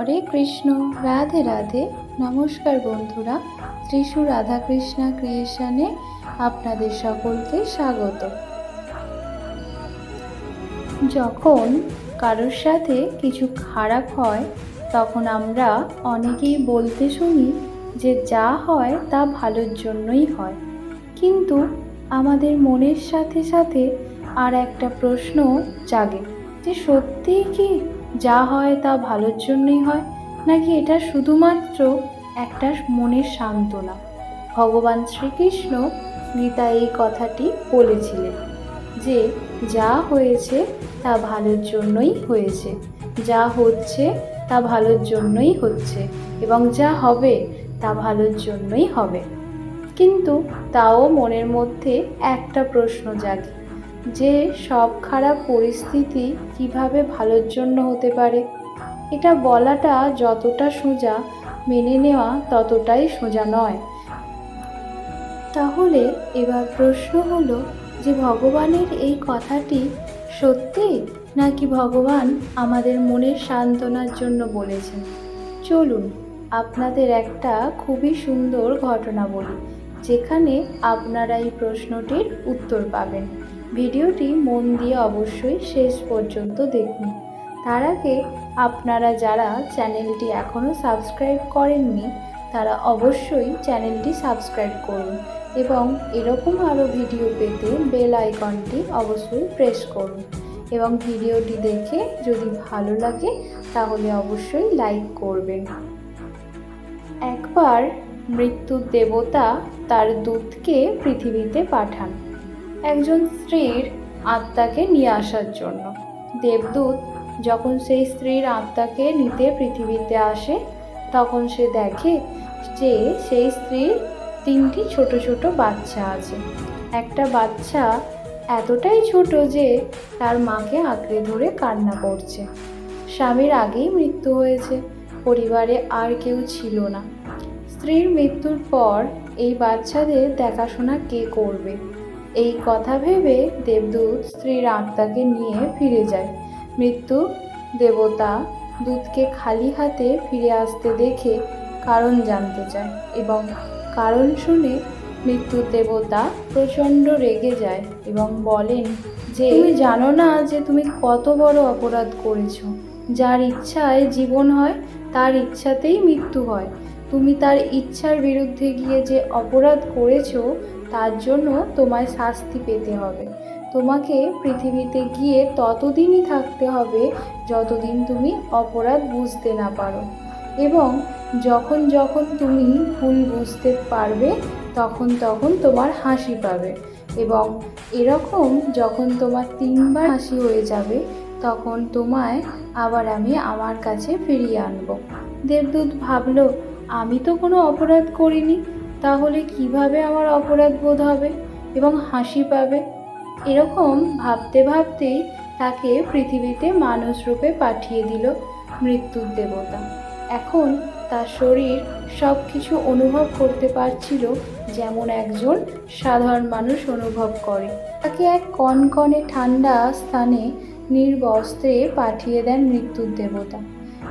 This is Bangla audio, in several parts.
হরে কৃষ্ণ। রাধে রাধে। নমস্কার বন্ধুরা। ত্রিশু রাধাকৃষ্ণা ক্রিয়েশনে আপনাদের সকলকে স্বাগত। যখন কারোর সাথে কিছু খারাপ হয়, তখন আমরা অনেকেই বলতে শুনি যে যা হয় তা ভালোর জন্যই হয়। কিন্তু আমাদের মনের সাথে সাথে আর একটা প্রশ্ন জাগে যে সত্যিই কি যা হয় তা ভালোর জন্যই হয়, নাকি এটা শুধুমাত্র একটা মনের সান্ত্বনা? ভগবান শ্রীকৃষ্ণ গীতা এই কথাটি বলেছিলেন যে, যা হয়েছে তা ভালোর জন্যই হয়েছে, যা হচ্ছে তা ভালোর জন্যই হচ্ছে, এবং যা হবে তা ভালোর জন্যই হবে। কিন্তু তাও মনের মধ্যে একটা প্রশ্ন জাগে যে সব খারাপ পরিস্থিতি কীভাবে ভালোর জন্য হতে পারে। এটা বলাটা যতটা সোজা, মেনে নেওয়া ততটাই সোজা নয়। তাহলে এবার প্রশ্ন হলো যে ভগবানের এই কথাটি সত্যি নাকি ভগবান আমাদের মনের সান্ত্বনার জন্য বলেছেন? চলুন, আপনাদের একটা খুবই সুন্দর ঘটনা বলি, যেখানে আপনারা এই প্রশ্নটির উত্তর পাবেন। ভিডিওটি মন দিয়ে অবশ্যই শেষ পর্যন্ত দেখুন। তার আগে আপনারা যারা চ্যানেলটি এখনও সাবস্ক্রাইব করেননি, তারা অবশ্যই চ্যানেলটি সাবস্ক্রাইব করুন এবং এরকম আরও ভিডিও পেতে বেল আইকনটি অবশ্যই প্রেস করুন এবং ভিডিওটি দেখে যদি ভালো লাগে, তাহলে অবশ্যই লাইক করবেন। একবার মৃত্যুর দেবতা তার দূতকে পৃথিবীতে পাঠান। একজন স্ত্রীর আত্মাকে নিয়ে আসার জন্য। দেবদূত যখন সেই স্ত্রীর আত্মাকে নিতে পৃথিবীতে আসে, তখন সে দেখে যে সেই স্ত্রীর তিনটি ছোট ছোট বাচ্চা আছে। একটা বাচ্চা এতটাই ছোট যে তার মাকে আঁকড়ে ধরে কান্না করছে। স্বামীর আগেই মৃত্যু হয়েছে, পরিবারে আর কেউ ছিল না। স্ত্রীর মৃত্যুর পর এই বাচ্চাদের দেখাশোনা কে করবে? এই কথা ভেবে দেবদূত স্ত্রীর আত্মাকে নিয়ে ফিরে যায়। মৃত্যু দেবতা দূতকে খালি হাতে ফিরে আসতে দেখে কারণ জানতে চায় এবং কারণ শুনে মৃত্যু দেবতা প্রচণ্ড রেগে যায় এবং বলেন, যে তুমি জানো না যে তুমি কত বড় অপরাধ করেছ। যার ইচ্ছায় জীবন হয়, তার ইচ্ছাতেই মৃত্যু হয়। তুমি তার ইচ্ছার বিরুদ্ধে গিয়ে যে অপরাধ করেছ তার জন্য তোমায় শাস্তি পেতে হবে। তোমাকে পৃথিবীতে গিয়ে ততদিনই থাকতে হবে যতদিন তুমি অপরাধ বুঝতে না পারো। এবং যখন যখন তুমি ভুল বুঝতে পারবে, তখন তখন তোমার হাসি পাবে। এবং এরকম যখন তোমার তিনবার হাসি হয়ে যাবে, তখন তোমায় আবার আমি আমার কাছে ফিরিয়ে আনব। দেবদূত ভাবলো, আমি তো কোনো অপরাধ করিনি। তাহলে কীভাবে আমার অপরাধ বোধ হবে এবং হাসি পাবে? এরকম ভাবতে ভাবতেই তাকে পৃথিবীতে মানুষ রূপে পাঠিয়ে দিল মৃত্যুর দেবতা। এখন তার শরীর সব কিছু অনুভব করতে পারছিল যেমন একজন সাধারণ মানুষ অনুভব করে। তাকে এক কনকনে ঠান্ডা স্থানে নির্বস্ত্রে পাঠিয়ে দেন মৃত্যুর দেবতা।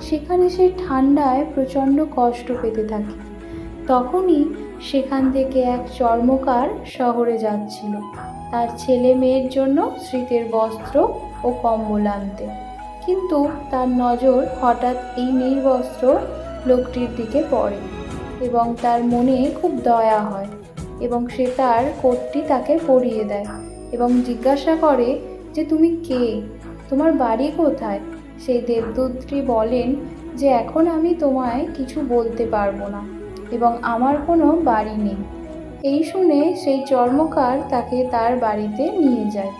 সেখানে সে ঠান্ডায় প্রচণ্ড কষ্ট পেতে থাকে। তখনই সেখান থেকে এক চর্মকার শহরে যাচ্ছিল। তার ছেলে মেয়ের জন্য শীতের বস্ত্র ও কম্বল আনতে। কিন্তু তার নজর হঠাৎ এই নির্বস্ত্র লোকটির দিকে পড়ে এবং তার মনে খুব দয়া হয় এবং সে তার কোটটি তাকে পরিয়ে দেয় এবং জিজ্ঞাসা করে যে, তুমি কে? তোমার বাড়ি কোথায়? সেই দেবদূতটি বলেন যে, এখন আমি তোমায় কিছু বলতে পারব না। এবং আমার কোনো বাড়ি নেই। এই শুনে সেই চর্মকার তাকে তার বাড়িতে নিয়ে যায়।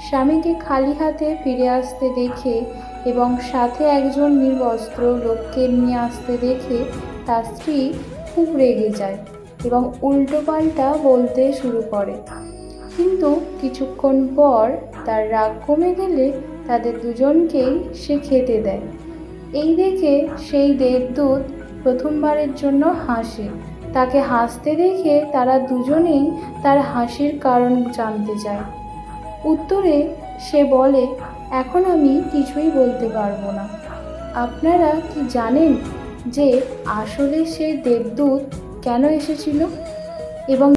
স্বামীকে খালি হাতে ফিরে আসতে দেখে এবং সাথে একজন নির্বস্ত্র লোককে নিয়ে আসতে দেখে তার স্ত্রী খুব রেগে যায় এবং উল্টোপাল্টা বলতে শুরু করে। কিন্তু কিছুক্ষণ পর তার রাগ কমে গেলে তাদের দুজনকেই সে খেতে দেয়। এই দেখে সেই দেবদূত প্রথমবারের জন্য হাসে। তাকে হাসতে দেখে তারা দুজনেই তার হাসির কারণ জানতে চায়। উত্তরে সে বলে, এখন আমি কিছুই বলতে পারব না। আপনারা কি জানেন যে আসলে সে দেবদূত কেন এসেছিল? এবং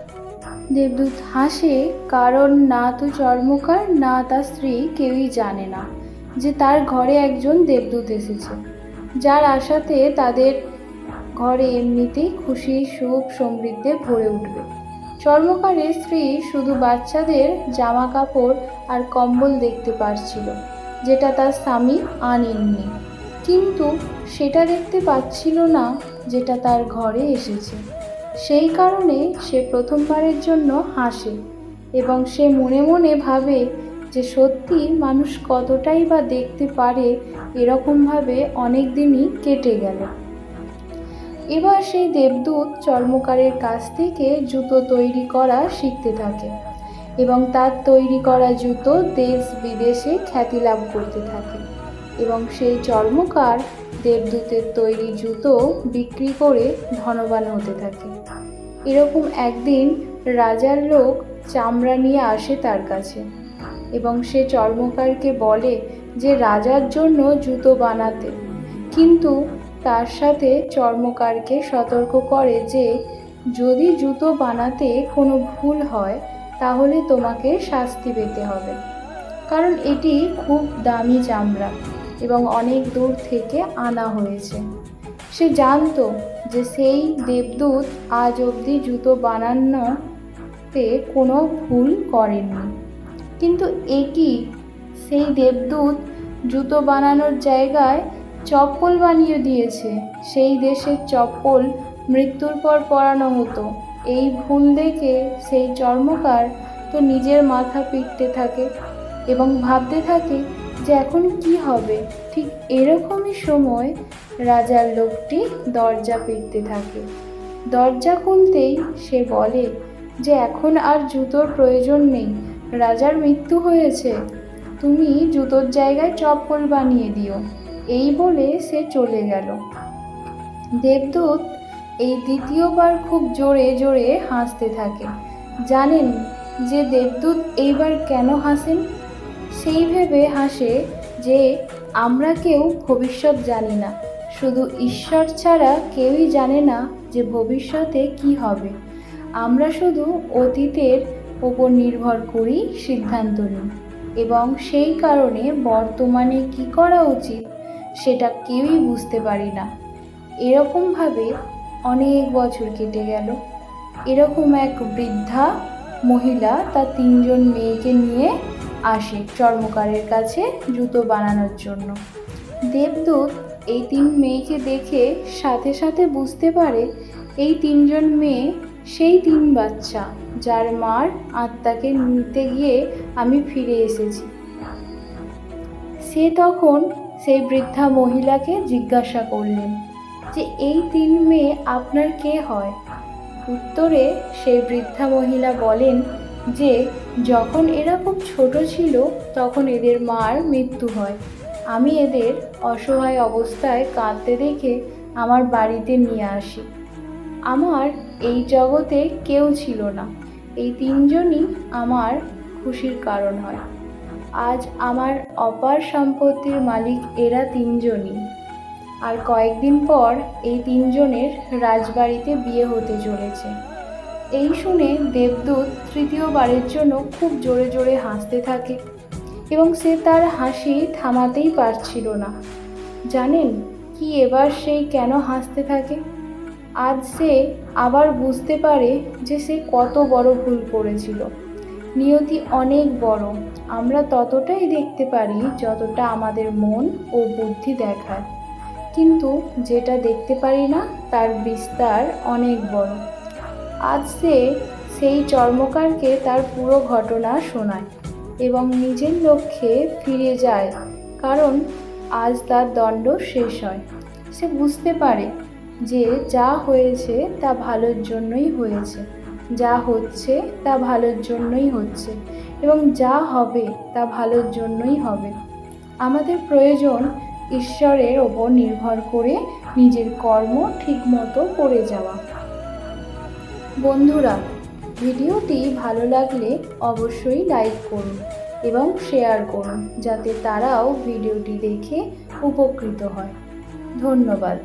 দেবদূত হাসে, কারণ না তো চর্মকার, না তার স্ত্রী কেউই জানে না যে তার ঘরে একজন দেবদূত এসেছে। যার আশাতে তাদের ঘরে এমনিতেই খুশি, সুখ সমৃদ্ধে ভরে উঠবে। চর্মকারের স্ত্রী শুধু বাচ্চাদের জামা কাপড় আর কম্বল দেখতে পারছিল, যেটা তার স্বামী আনেননি। কিন্তু সেটা দেখতে পাচ্ছিল না যেটা তার ঘরে এসেছে। সেই কারণে সে প্রথমবারের জন্য হাসে এবং সে মনে মনে ভাবে যে সত্যি মানুষ কতটাই বা দেখতে পারে এরকমভাবে অনেক দিনই কেটে গেল। এবার সেই দেবদূত চর্মকারের কাছ থেকে জুতো তৈরি করা শিখতে থাকে এবং তার তৈরি করা জুতো দেশ বিদেশে খ্যাতি লাভ করতে থাকে এবং সেই চর্মকার দেবদূতের তৈরি জুতো বিক্রি করে ধনবান হতে থাকে। এরকম একদিন রাজার লোক চামড়া নিয়ে আসে তার কাছে এবং সে চর্মকারকে বলে যে, রাজার জন্য জুতো বানাতে। কিন্তু তার সাথে চর্মকারকে সতর্ক করে যে, যদি জুতো বানাতে কোনো ভুল হয়, তাহলে তোমাকে শাস্তি পেতে হবে। কারণ এটি খুব দামি চামড়া এবং অনেক দূর থেকে আনা হয়েছে। সে জানতো যে সেই দেবদূত আজ অবধি জুতো বানানোতে কোনো ভুল করেননি। কিন্তু একই সেই দেবদূত জুতো বানানোর জায়গায় চপ্পল বানিয়ে দিয়েছে। সেই দেশের চপ্পল মৃত্যুর পর পরানো হতো। এই ভুল দেখে সেই চর্মকার তো নিজের মাথা পিটতে থাকে এবং ভাবতে থাকে যে এখন কি হবে। ঠিক এরকমই সময় রাজার লোকটি দরজা পিটতে থাকে। দরজা খুলতেই সে বলে যে এখন আর জুতোর প্রয়োজন নেই। রাজার মৃত্যু হয়েছে। তুমি জুতোর জায়গায় চপ্পল বানিয়ে দিও। এই বলে সে চলে গেল। দেবদূত এই দ্বিতীয়বার খুব জোরে জোরে হাসতে থাকে। জানেন যে দেবদূত এইবার কেন হাসেন? সেই ভেবে হাসে যে আমরা কেউ ভবিষ্যৎ জানি না। শুধু ঈশ্বর ছাড়া কেউই জানে না যে ভবিষ্যতে কি হবে। আমরা শুধু অতীতের ওপর নির্ভর করি সিদ্ধান্ত নিই এবং সেই কারণে বর্তমানে কি করা উচিত সেটা কেউই বুঝতে পারি না এরকমভাবে অনেক বছর কেটে গেল। এরকম এক বৃদ্ধা মহিলা তার তিনজন মেয়েকে নিয়ে আসে চর্মকারের কাছে জুতো বানানোর জন্য। দেবদূত এই তিন মেয়েকে দেখে সাথে সাথে বুঝতে পারে এই তিনজন মেয়ে সেই তিন বাচ্চা, যার মার আত্মাকে নিতে গিয়ে আমি ফিরে এসেছি। সে তখন সেই বৃদ্ধা মহিলাকে জিজ্ঞাসা করলেন যে, এই তিন মেয়ে আপনার কে হয়? উত্তরে সেই বৃদ্ধা মহিলা বলেন যে, যখন এরা খুব ছোট ছিল, তখন এদের মার মৃত্যু হয়। আমি এদের অসহায় অবস্থায় কাঁদতে দেখে আমার বাড়িতে নিয়ে আসি। আমার এই জগতে কেউ ছিল না। এই তিনজনই আমার খুশির কারণ হয়। আজ আমার অপার সম্পত্তির মালিক এরা তিনজনই। আর কয়েকদিন পর এই তিনজনের রাজবাড়িতে বিয়ে হতে চলেছে। এই শুনে দেবদূত তৃতীয়বারের জন্য খুব জোরে জোরে হাসতে থাকে এবং সে তার হাসি থামাতেই পারছিল না। জানেন কি এবার সেই কেন হাসতে থাকে? আজ সে আবার বুঝতে পারে যে সে কত বড় ভুল করেছিল। নিয়তি অনেক বড়। আমরা ততটাই দেখতে পারি যতটা আমাদের মন ও বুদ্ধি দেখায়। কিন্তু যেটা দেখতে পারি না, তার বিস্তার অনেক বড়। আজ সে সেই চর্মকারকে তার পুরো ঘটনা শোনায় এবং নিজের লক্ষ্যে ফিরে যায়, কারণ আজ তার দণ্ড শেষ হয়। সে বুঝতে পারে যে যা হয়েছে তা ভালোর জন্যই হয়েছে। যা হচ্ছে তা ভালোর জন্যই হচ্ছে এবং যা হবে তা ভালোর জন্যই হবে। আমাদের প্রয়োজন ঈশ্বরের ওপর নির্ভর করে নিজের কর্ম ঠিকমতো করে যাওয়া। বন্ধুরা, ভিডিওটি ভালো লাগলে অবশ্যই লাইক করুন এবং শেয়ার করুন যাতে তারাও ভিডিওটি দেখে উপকৃত হয়। ধন্যবাদ।